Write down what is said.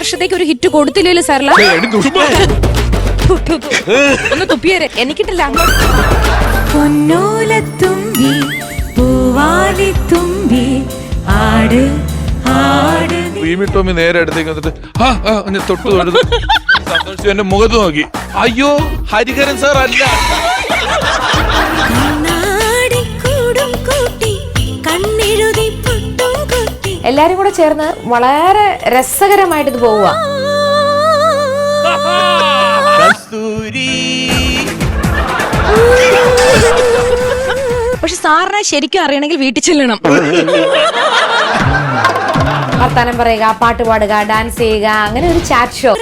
ആയപ്പോഴത്തേക്ക് ഒരു ഹിറ്റ് കൊടുത്തില്ലല്ലോ സാറല്ല. ഒന്ന് തുപ്പിയേ എനിക്കിട്ടില്ല. പൊന്നോലത്തുമ്പി പൂവാലിത്തുമ്പി ആട് ആട്. ഭീമിട്ടോമി ടോമി നേരെ അടുത്തേക്ക് വന്നിട്ട് ആ ആ ഞാൻ തൊട്ട് തൊഴുതു സന്തോഷിച്ചു എന്റെ മുഖത്ത് നോക്കി. അയ്യോ ഹരികരൻ സാർ അല്ല. എല്ലാരും കൂടെ ചേർന്ന് വളരെ രസകരമായിട്ട് ഇത് പോവുക പക്ഷെ സാറിനെ ശരിക്കും അറിയണമെങ്കിൽ വീട്ടിൽ ചെല്ലണം. വർത്താനം പറയുക പാട്ട് പാടുക ഡാൻസ് ചെയ്യുക അങ്ങനെ ഒരു ചാറ്റ് ഷോ